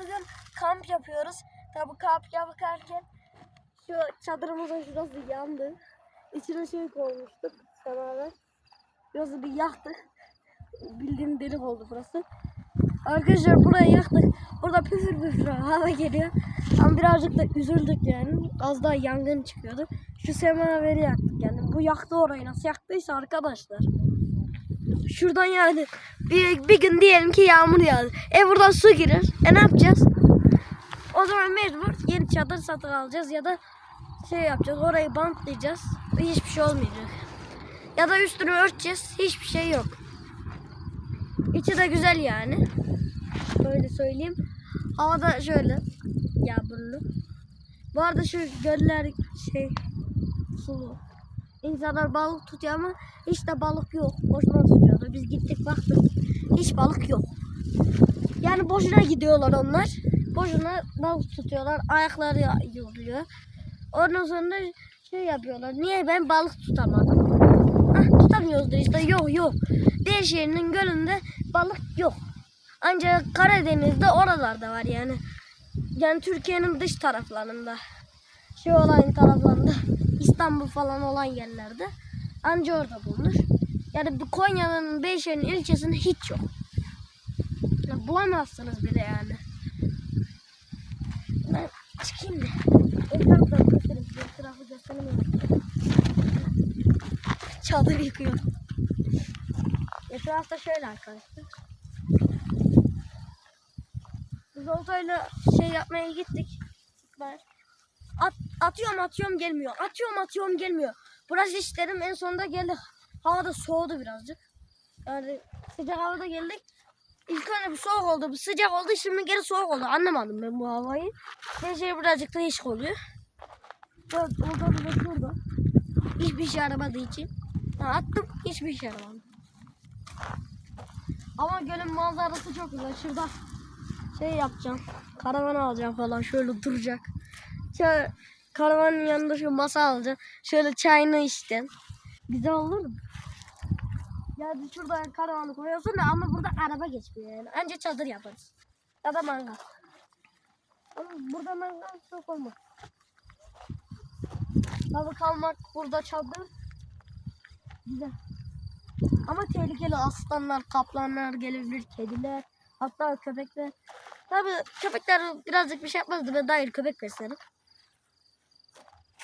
bugün kamp yapıyoruz. Tabi kamp yaparken şu çadırımızın şurası yandı. İçine şey koymuştuk beraber. Biraz bir yaktık. Bildiğin delik oldu burası. Arkadaşlar burayı yaktık. Burada püfür püfür hava geliyor. Ama birazcık da üzüldük yani. Az daha yangın çıkıyordu. Şu semaveri yaktık yani. Bu yaktı orayı. Nasıl yaktıysa arkadaşlar. Şuradan yani bir, bir gün diyelim ki yağmur yağdı. E buradan su girer. E ne yapacağız? O zaman mecbur yeni çadır satın alacağız ya da şey yapacağız. Orayı bantlayacağız. Hiçbir şey olmayacak. Ya da üstünü örteceğiz. Hiçbir şey yok. İçi de güzel yani. Böyle söyleyeyim. Hava da şöyle yağmurlu. Bu arada şu göller şey sulu. İnsanlar balık tutuyor ama hiç de balık yok. Boşuna tutuyorlar. Biz gittik baktık. Hiç balık yok. Yani boşuna gidiyorlar onlar. Boşuna balık tutuyorlar. Ayakları yoruluyor. Ondan sonra şey yapıyorlar. Niye ben balık tutamadım? Hah, tutamıyoruz işte. Yok yok. Değişehir'in gölünde balık yok. Ancak Karadeniz'de oralarda var yani. Yani Türkiye'nin dış taraflarında. Şey olan taraflarında. İstanbul falan olan yerlerde. Anca orada bulunur. Yani bu Konya'nın Beyşehir'in ilçesinde hiç yok. Ya bulamazsınız bile yani. Ben çıkayım da. Etrafı göstereyim. Etrafı göstereyim. Çadır yıkıyorum. Etrafta şöyle arkadaşlar. Biz oltayla şey yapmaya gittik. Ben at, atıyorum atıyorum gelmiyor. Atıyorum atıyorum gelmiyor. Burası işlerim en sonunda geldi. Hava da soğudu birazcık. Yani sıcak havada geldik. İlk önce bir soğuk oldu, bir sıcak oldu, şimdi geri soğuk oldu. Anlamadım ben bu havayı. Her şey birazcık değişik oluyor. Dört oldu da şurada. Hiçbir şey aramadığı için. Ha, attım, hiçbir şey aramadım. Ama gölün manzarası çok güzel. Şurada şey yapacağım. Karavan alacağım falan. Şöyle duracak. Şöyle karavanın yanında şu masa alacağım. Şöyle çayını içeceğim. Güzel olur mu? Yani şuradan karavanı koyuyorsun da ama burada araba geçmiyor yani. Anca çadır yaparız. Ya da mangal. Ama burada mangal çok olmaz. Tabii kalmak burada çadır. Güzel. Ama tehlikeli aslanlar, kaplanlar gelebilir, kediler, hatta köpekler. Tabii köpekler birazcık bir şey yapmazdı. Ben dair köpek beslerim.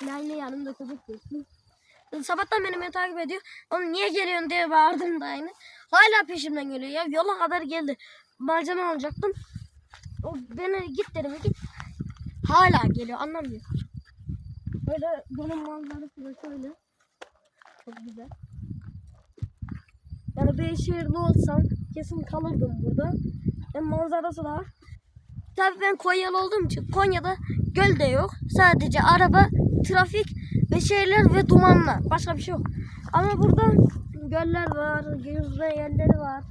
Yani yanımda köpek besliyorum. Sabahtan beni beni takip ediyor. Oğlum niye geliyorsun diye bağırdım da aynı. Hala peşimden geliyor ya. Yola kadar geldi. Malzeme alacaktım. O beni git dedim git. Hala geliyor anlamıyor. Böyle benim manzarası da şöyle. Çok güzel. Yani Beyşehirli olsam kesin kalırdım burada. Hem manzarası da. Tabii ben Konyalı olduğum için Konya'da göl de yok. Sadece araba, trafik ve şehirler ve dumanla. Başka bir şey yok. Ama burada göller var, yüzme yerleri var.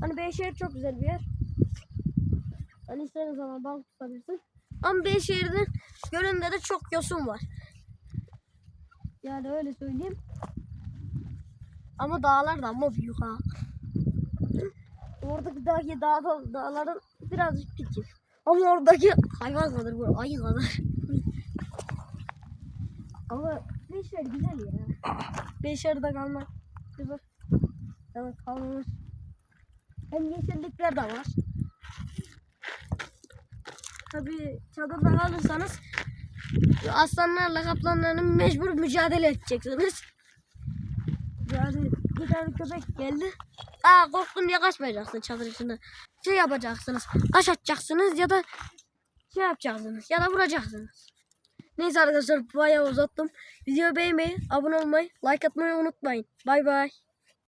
Hani Beyşehir çok güzel bir yer. Hani istediğin zaman balık tutabilirsin. Ama Beyşehir'in gölünde de çok yosun var. Yani öyle söyleyeyim. Ama dağlar da ama büyük ha. Oradaki dağ, dağ, dağların birazcık küçük. Ama oradaki hayvan kadar bu ayı kadar. Ama Beşer güzel ya. Beşer'de kalmak güzel. Evet kalmış. Hem yeşillikler de var. Tabii çadırda kalırsanız aslanlarla kaplanlarla mecbur mücadele edeceksiniz. Yani bir tane köpek geldi. Aa korktun diye kaçmayacaksın çadır içinde. Şey yapacaksınız. Kaç atacaksınız ya da şey yapacaksınız ya da vuracaksınız. Neyse arkadaşlar bayağı uzattım. Videoyu beğenmeyi, abone olmayı, like atmayı unutmayın. Bay bay.